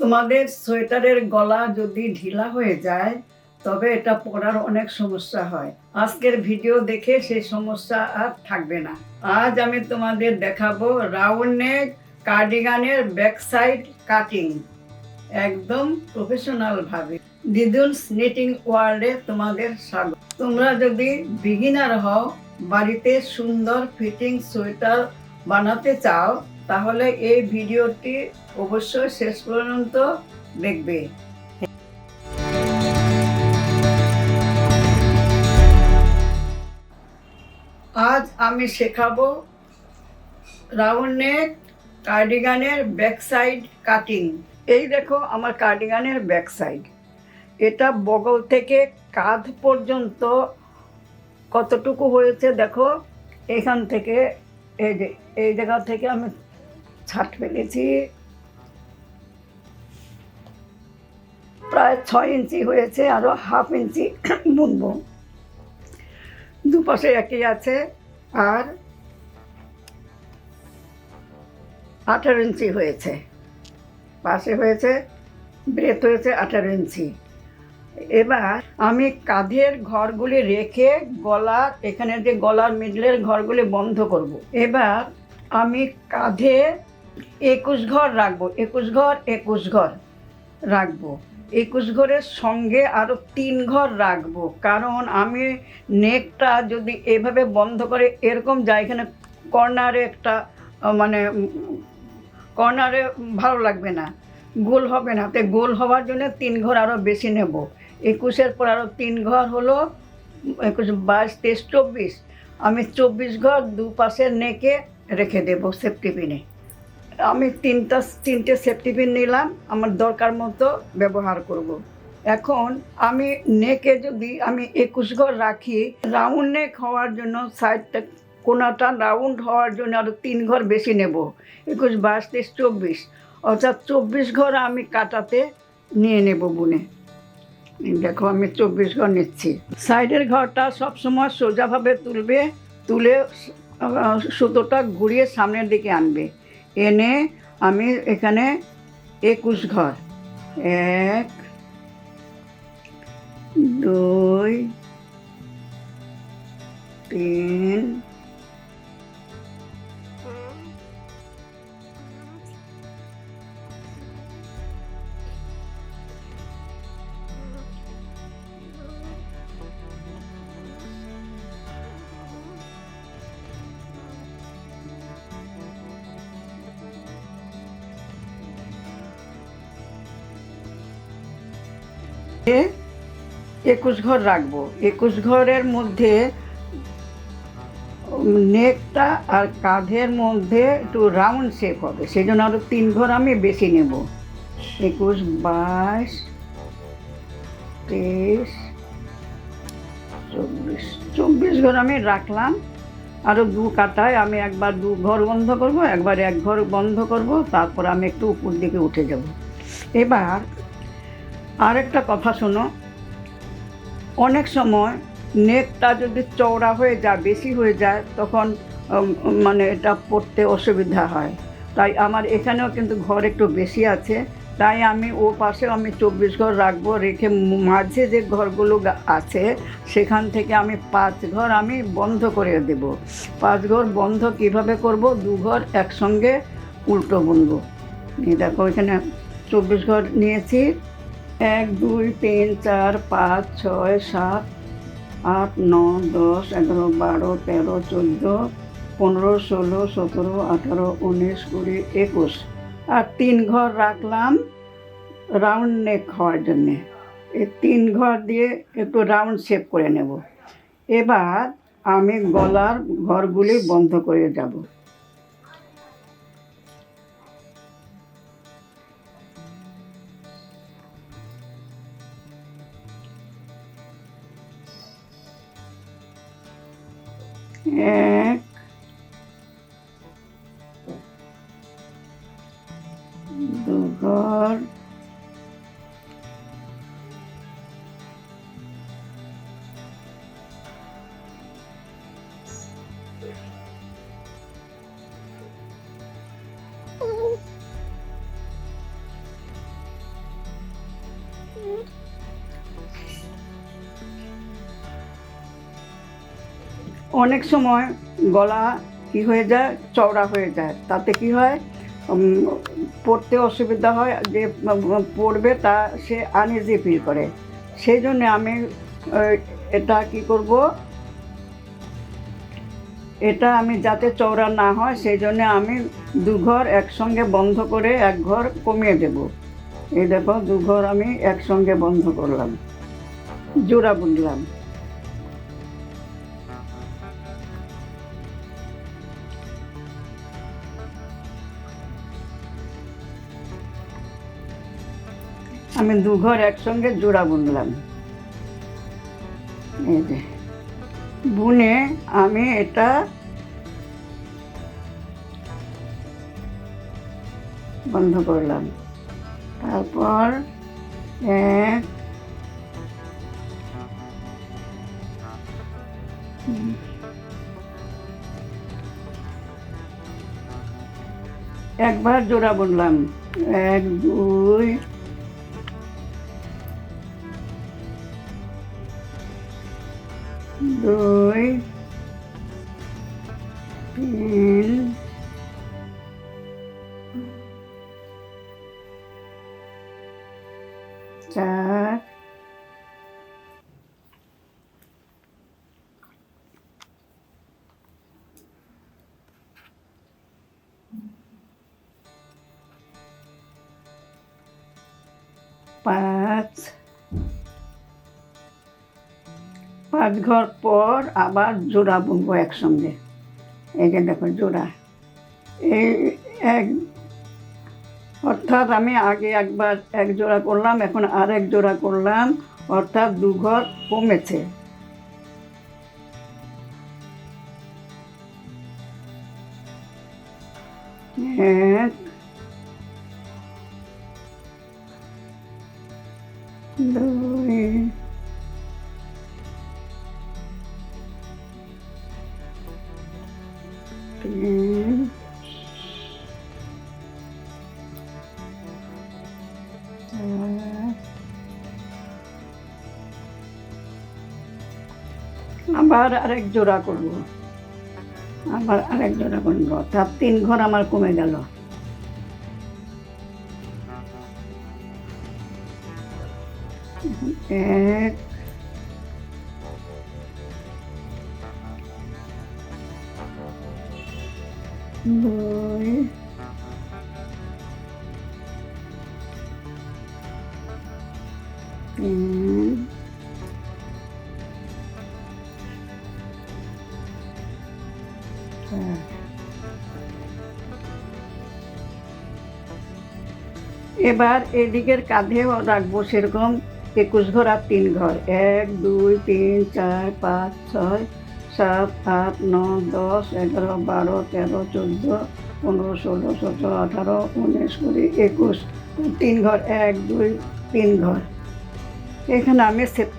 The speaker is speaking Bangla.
তোমাদের সোয়েটারের গলা যদি ঢিলা হয়ে যায়, তবে এটা পরার অনেক সমস্যা হয়। আজকের ভিডিও দেখে সেই সমস্যা আর থাকবে না। আজ আমি তোমাদের দেখাবো রাউন্ড নেক কার্ডিগানের ব্যাক সাইড কাটিং। একদম প্রফেশনাল ভাবে। দিদুলস নিটিং ওয়ার্ল্ডে তোমাদের স্বাগত। তোমরা যদি বিগিনার হও, বাড়িতে সুন্দর ফিটিং সোয়েটার বানাতে চাও তাহলে এই ভিডিওটি অবশ্যই শেষ পর্যন্ত দেখবে। আজ আমি শেখাবো রাউন্ড কার্ডিগানের ব্যাক সাইড কাটিং। এই দেখো আমার কার্ডিগানের ব্যাক সাইড এটা বগল থেকে কাঁধ পর্যন্ত কতটুকু হয়েছে দেখো? এখান থেকে, এই যে, এই জায়গা থেকে আমি ছাট ফেলেছি প্রায় ছয় ইঞ্চি হয়েছে আরও হাফ ইঞ্চি বুনবো। দুপাশে একই আছে, আর আঠারো ইঞ্চি হয়েছে। পাশে হয়েছে, ব্রেথ হয়েছে আঠারো ইঞ্চি। এবার আমি কাঁধের ঘরগুলি রেখে গলার এখানে যে গলার মিডলের ঘরগুলি বন্ধ করব। এবার আমি কাঁধে একুশ ঘর রাখব, একুশ ঘর একুশ ঘর রাখব। একুশ ঘরের সঙ্গে আরও তিন ঘর রাখব, কারণ আমি নেকটা যদি এভাবে বন্ধ করে এরকম যায় এখানে কর্নারে একটা মানে কর্নারে ভালো লাগবে না, গোল হবে না। তাই গোল হওয়ার জন্য তিন ঘর আরও বেশি নেব। একুশের পর আরও তিন ঘর হলো, একুশ, বাইশ, তেইশ, চব্বিশ। আমি চব্বিশ ঘর দুপাশের নেকে রেখে দেবো সেফটি পিনে আমি তিনটা, তিনটে সেফটি পিন নিলাম, আমার দরকার মতো ব্যবহার করব। এখন আমি নেকে যদি আমি একুশ ঘর রাখি রাউন্ড নেক হওয়ার জন্য সাইডটা কোনাটা রাউন্ড হওয়ার জন্য আরও তিন ঘর বেশি নেব। একুশ, বাইশ, তেইশ, চব্বিশ। অর্থাৎ চব্বিশ ঘর আমি কাটাতে নিয়ে নেব বুনে। দেখো, আমি চব্বিশ ঘর নিচ্ছি। সাইডের ঘরটা সবসময় সোজাভাবে তুলবে, তুলে সুতোটা ঘুরিয়ে সামনের দিকে আনবে। এনে আমি এখানে একুশ ঘর। এক একুশ ঘর রাখব। একুশ ঘরের মধ্যে নেকটা আর কাঁধের মধ্যে একটু রাউন্ড শেপ হবে। সেই জন্য আরও তিন ঘর আমি বেশি নেব। একুশ, বাইশ, তেইশ, চব্বিশ। চব্বিশ ঘর আমি রাখলাম। আরও দু কাটায় আমি একবার দু ঘর বন্ধ করব, একবার এক ঘর বন্ধ করব, তারপর আমি একটু উপর দিকে উঠে যাব। এবার আরেকটা কথা শোনো। অনেক সময় নেকটা যদি চওড়া হয়ে যায়, বেশি হয়ে যায়, তখন মানে এটা পড়তে অসুবিধা হয়। তাই আমার এখানেও কিন্তু ঘর একটু বেশি আছে। তাই আমি ও পাশেও আমি চব্বিশ ঘর রাখব, রেখে মাঝে যে ঘরগুলো আছে, সেখান থেকে আমি পাঁচ ঘর আমি বন্ধ করে দেব। পাঁচ ঘর বন্ধ কীভাবে করব? দু ঘর একসঙ্গে উল্টো বুনবো। দেখো, এখানে চব্বিশ ঘর নিয়েছি। এক, দুই, তিন, চার, পাঁচ, ছয়, সাত, আট নয় দশ, এগারো, বারো, তেরো, চোদ্দ, পনেরো, ষোলো, সতেরো, আঠারো, উনিশ, কুড়ি, একুশ। আর তিন ঘর রাখলাম রাউন্ড নেক হওয়ার জন্যে। এই তিন ঘর দিয়ে একটু রাউন্ড শেপ করে নেব। এবার আমি গলার ঘরগুলি বন্ধ করে যাব। এক দু অনেক সময় গলা কি হয়ে যায়, চওড়া হয়ে যায়। তাতে কি হয় পড়তে অসুবিধা হয়, যে পড়বে তা সে আনইজি ফিল করে। সেই জন্য আমি এটা কি করব, এটা আমি যাতে চওড়া না হয়, সেই জন্য আমি দু ঘর একসঙ্গে বন্ধ করে এক ঘর কমিয়ে দেব। এই দেখো, দু ঘর আমি একসঙ্গে বন্ধ করলাম। জোড়া বুনলাম। আমি দু ঘর একসঙ্গে জোড়া বুনলাম। এই যে, বুনে আমি এটা বন্ধ করলাম। তারপর এক, একবার জোড়া বুনলাম। এক, দুই দুই তিন চার পাঁচ পাঁচ ঘর পর আবার জোড়া বুনবো একসঙ্গে। এই যে দেখো জোড়া। এই এক, অর্থাৎ আমি আগে একবার এক জোড়া করলাম, এখন আর এক জোড়া করলাম, অর্থাৎ দু ঘর কমেছে। দুই আবার আরেক জোড়া করব। আবার আরেক জোড়া করব। অর্থাৎ তিন ঘর আমার কমে গেল। এক, দুই এবার এদিকের কাঁধেও রাখব সেরকম একুশ ঘর আর তিন ঘর। এক, দুই, তিন, চার, পাঁচ, ছয়, সাত, আট ন দশ, এগারো, বারো, তেরো, চোদ্দ, পনেরো, ষোলো, সতেরো, আঠারো, উনিশ, কুড়ি, একুশ। তিন ঘর, এক, দুই, তিন ঘর। এখানে আমি সেট